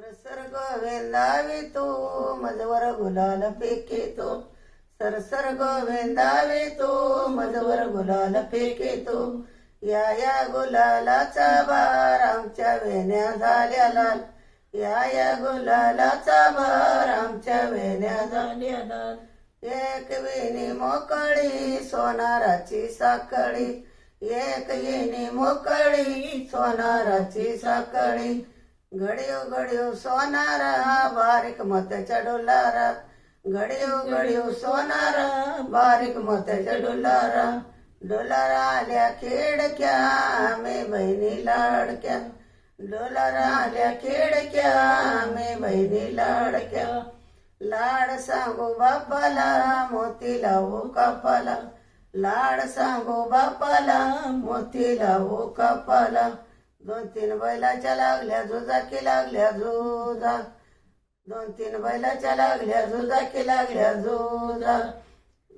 सरसर गोविंदावी तू मजवर गुलाल फेके सर सरसर गोविंदावी मजवर गुलाल फेके या या गुलालाचा भार आमच्या वेण्या झाल्या लाल. या या गुलालाचा भार आमच्या वेण्या झाल्या लाल. एक वेणी मोकळी सोनाराची साखळी. एक येणी मोकळी सोनाराची साखळी. घडियो घडियो सोनारा बारीक मोत्याच्या डोलारा. घडियो घडियो सोनारा बारीक मोत्याच्या डोलारा. डोलार आल्या खेडक्या आम्ही बहिणी लाडक्या. डोलार आल्या खेडक्या आम्ही बहिणी लाडक्या. लाड सांगू बापाला मोती लावू कापाला. लाड सांगू बापाला मोती लावू कापाला. दोन तीन बैलाच्या लागल्या झुजा की लागल्या झुजा दोन तीन बैलाच्या लागल्या झुजा की लागल्या झुजा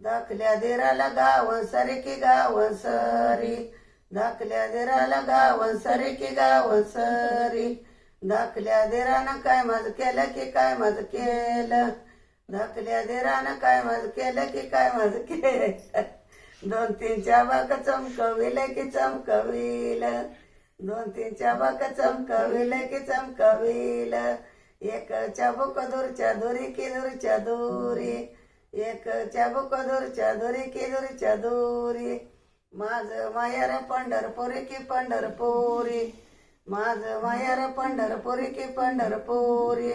दाखल्या दिराला गावन सरी की गावन सरी. दाखल्या दिराला गावन सरी की गावन सरी. दाखल्या दिरानं काय मज केलं की काय मज केलं? दाखल्या दिरानं काय मज केलं की काय मज केलं? दोन तीन चाबाक चमकविलं की चमकविलं. दोन तीन चाबक चमकविल की चमकविल. एक चाबुक दूरच्या दुरी की दूरच्या दुरी एक चाबुक दूरच्या दुरी की दूरच्या दुरी माझ मायर पंढरपुरी की पंढरपुरी. माझ मायर पंढरपुरी की पंढरपुरी.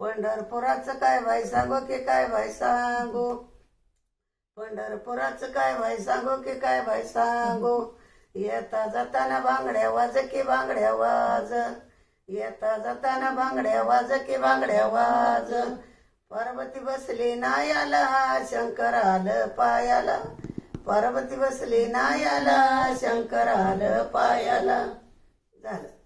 पंढरपुराचं काय भाई सांगू की काय भाई सांगू? पंढरपुराचं काय भाई सांगू की काय भाई सांगू? येता जाताना बांगड्या वाज की बांगड्या वाज. येता जाताना बांगड्या वाज की बांगड्या वाज. पार्वती बसली नायाला शंकर आलं पायाला. पार्वती बसली नायाला शंकर आलं पायाला. झालं.